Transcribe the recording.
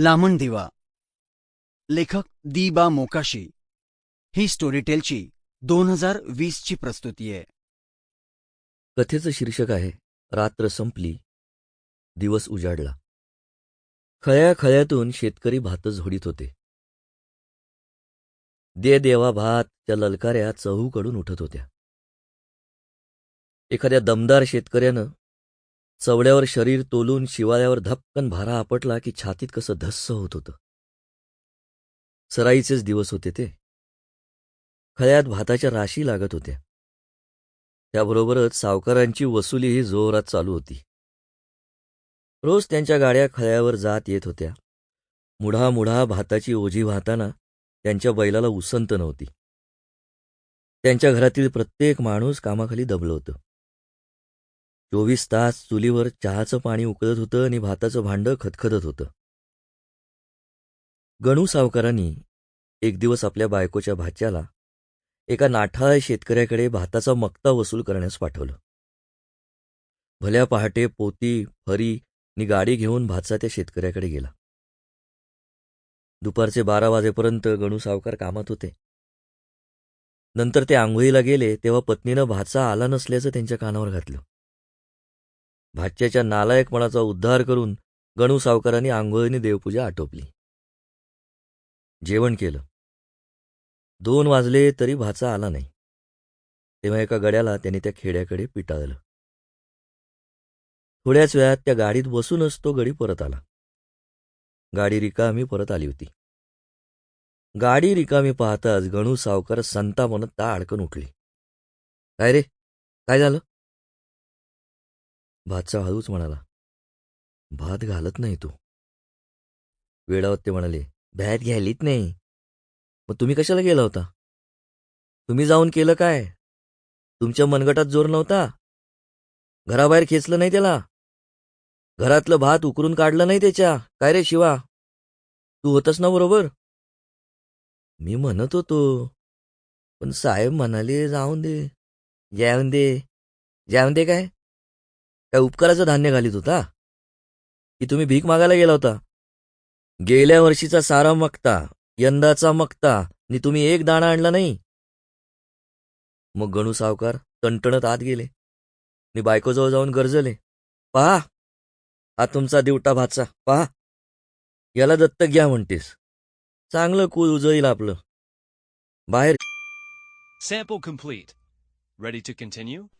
लामण दिवा. लेखक दीबा मोकाशी. ही स्टोरीटेलची दोन हजार वीसची प्रस्तुती आहे. कथेचं शीर्षक आहे रात्र संपली दिवस उजाडला. खळ्या खळ्यातून शेतकरी भात झोडीत होते. दे देवा भात त्या ललकाऱ्या चहूकडून उठत होत्या. एखाद्या दमदार शेतकऱ्यानं चवड्यावर शरीर तोलून शिवाळ्यावर धपकन भारा आपटला की छातीत कसं धस्स होत होतं. सराईचेच दिवस होते ते. खळ्यात भाताच्या राशी लागत होत्या. त्याबरोबरच सावकारांची वसुलीही जोरात चालू होती. रोज त्यांच्या गाड्या खळ्यावर जात येत होत्या. मुढा मुढा भाताची ओझी वाहताना त्यांच्या बैलाला उसंत नव्हती. त्यांच्या घरातील प्रत्येक माणूस कामाखाली दबलं होतं. चोवीस तास चुलीवर चहाचं पाणी उकळत होतं आणि भाताचं भांडं खतखतत होतं. गणू सावकारांनी एक दिवस आपल्या बायकोच्या भाच्याला एका नाठाळ शेतकऱ्याकडे भाताचा मक्ता वसूल करण्यास पाठवलं. भल्या पहाटे पोती फरी आणि गाडी घेऊन भातचा त्या शेतकऱ्याकडे गेला. दुपारचे बारा वाजेपर्यंत गणू सावकार कामात होते. नंतर ते आंघोळीला गेले तेव्हा पत्नीनं भाचा आला नसल्याचं त्यांच्या कानावर घातलं. भाच्याच्या नालायकपणाचा उद्धार करून गणू सावकारांनी आंघोळीने देवपूजा आटोपली. जेवण केलं. दोन वाजले तरी भाचा आला नाही. तेव्हा एका गड्याला त्याने त्या खेड्याकडे पिटाळलं. थोड्याच वेळात त्या गाडीत बसूनच तो गडी परत आला. गाडी रिकामी परत आली होती. गाडी रिकामी पाहताच गणू सावकार संतापानं ता अडकन उठली. काय रे? काय झालं? भातचा हळूच म्हणाला. भात घालत नाही तू. वेळावत ते म्हणाले भात घ्यायलीत नाही. मग तुम्ही कशाला गेला होता? तुम्ही जाऊन केलं काय? तुमच्या मनगटात जोर नव्हता? घराबाहेर खेचलं नाही त्याला? घरातलं भात उकरून काढलं नाही त्याच्या? काय रे शिवा? तू होतस ना बरोबर? मी म्हणत होतो. पण साहेब म्हणाले जाऊन दे. जाऊन दे. जाऊन दे काय? काय उपकाराचं धान्य घालीत होता? की तुम्ही भीक मागायला गेला होता? गेल्या वर्षीचा सारा मगता यंदाचा मगता नि तुम्ही एक दाणा आणला नाही? मग गणू सावकार तणतणत आत गेले. आणि बायकोजवळ जाऊन गरजले. पहा हा तुमचा दिवटा भाचा पहा. याला दत्तक घ्या म्हणतेस. चांगलं कुळ उजळील आपलं. बाहेर Sample complete. Ready to continue?